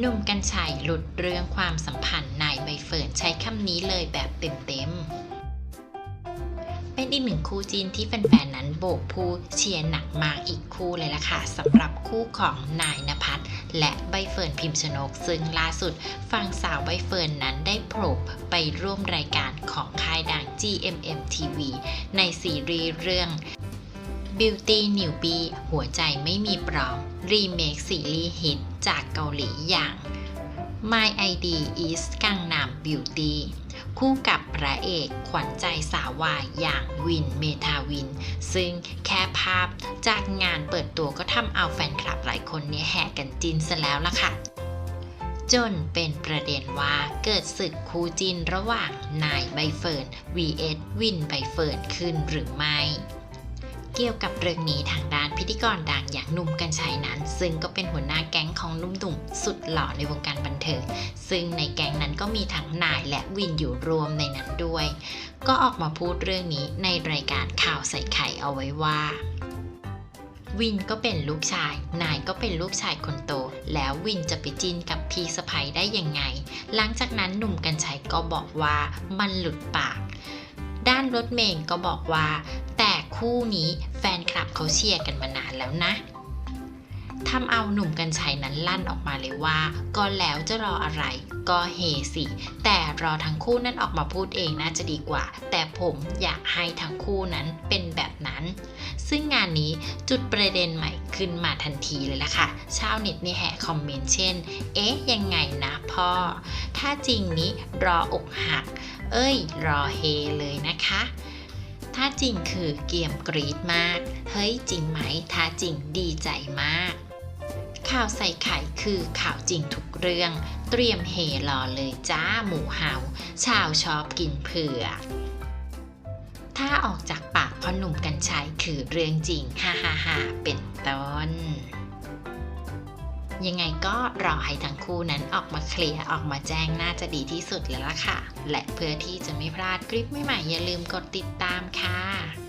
หนุ่มกัญชัยหลุดเรื่องความสัมพันธ์นายใบเฟิร์นใช้คำนี้เลยแบบเต็มๆ เป็นอีกหนึ่งคู่จีนที่แฟนๆนั้นโบกผู้เชียร์หนักมากอีกคู่เลยล่ะค่ะสำหรับคู่ของนายนภัสและใบเฟิร์นพิมพ์ชนก ซึ่งล่าสุดฝั่งสาวใบเฟิร์นนั้นได้โผล่ไปร่วมรายการของค่ายดัง GMM TV ในซีรีส์เรื่อง Beauty Newbie หัวใจไม่มีปลอมรีเมคซีรีส์ฮิต จากเกาหลีอย่าง My ID is กังนาม Beauty คู่กับพระเอกขวัญใจสาววายอย่างวินเมทาวิน ซึ่งแค่ภาพจากงานเปิดตัวก็ทำเอาแฟนคลับหลายคนเนี่ยแห่กันจินซะแล้วล่ะค่ะ จนเป็นประเด็นว่าเกิดศึกคู่จินระหว่างนายใบเฟิร์น vs วินใบเฟิร์นขึ้นหรือไม่ เกี่ยวกับเรื่องนี้ทางด้านพิธีกรดังอย่า หนุ่มกัญชัยนั้น ซึ่งก็เป็นหัวหน้าแก๊งของหนุ่มๆสุดหล่อในวงการบันเทิง ซึ่งในแก๊งนั้นก็มีทั้งนายและวินอยู่รวมในนั้นด้วย ก็ออกมาพูดเรื่องนี้ในรายการข่าวใส่ไข่เอาไว้ว่าวินก็เป็นลูกชาย นายก็เป็นลูกชายคนโต แล้ววินจะไปจินกับพี่สะใภ้ได้ยังไง หลังจากนั้นหนุ่มกัญชัยก็บอกว่ามันหลุดปาก ด้านรถเมงก็บอกว่า แต่คู่นี้แฟนคลับเขาเชียร์กันมานานแล้วนะ ทำเอาหนุ่มกัญชัยนั้นลั่นออกมาเลยว่า ก็แล้วจะรออะไร ก็เฮสิ แต่รอทั้งคู่นั้นออกมาพูดเองน่าจะดีกว่า แต่ผมอยากให้ทั้งคู่นั้นเป็นแบบนั้น ซึ่งงานนี้จุดประเด็นใหม่ขึ้นมาทันทีเลยล่ะค่ะชาวเน็ตนี่แห่คอมเมนต์เช่น เอ๊ะ ยังไงนะพ่อ ถ้าจริงนี้รออกหัก เอ้ย รอเฮเลยนะคะ ถ้าจริงคือเกียมกรีดมาก เฮ้ยจริงไหม ถ้าจริงดีใจมาก ข่าวใส่ไข่คือข่าวจริงทุกเรื่อง เตรียมเฮรอเลยจ้าหมูเห่า ชาวชอบกินเผือกถ้าออกจากปากพ่อหนุ่มกัญชัยคือเรื่องจริงฮ่าฮ่าฮ่าเป็นต้น ยังไงก็รอให้ทั้งคู่นั้นออกมาเคลียร์ออกมาแจ้งน่าจะดีที่สุดแล้วล่ะค่ะ และเพื่อที่จะไม่พลาดคลิปใหม่ๆอย่าลืมกดติดตามค่ะ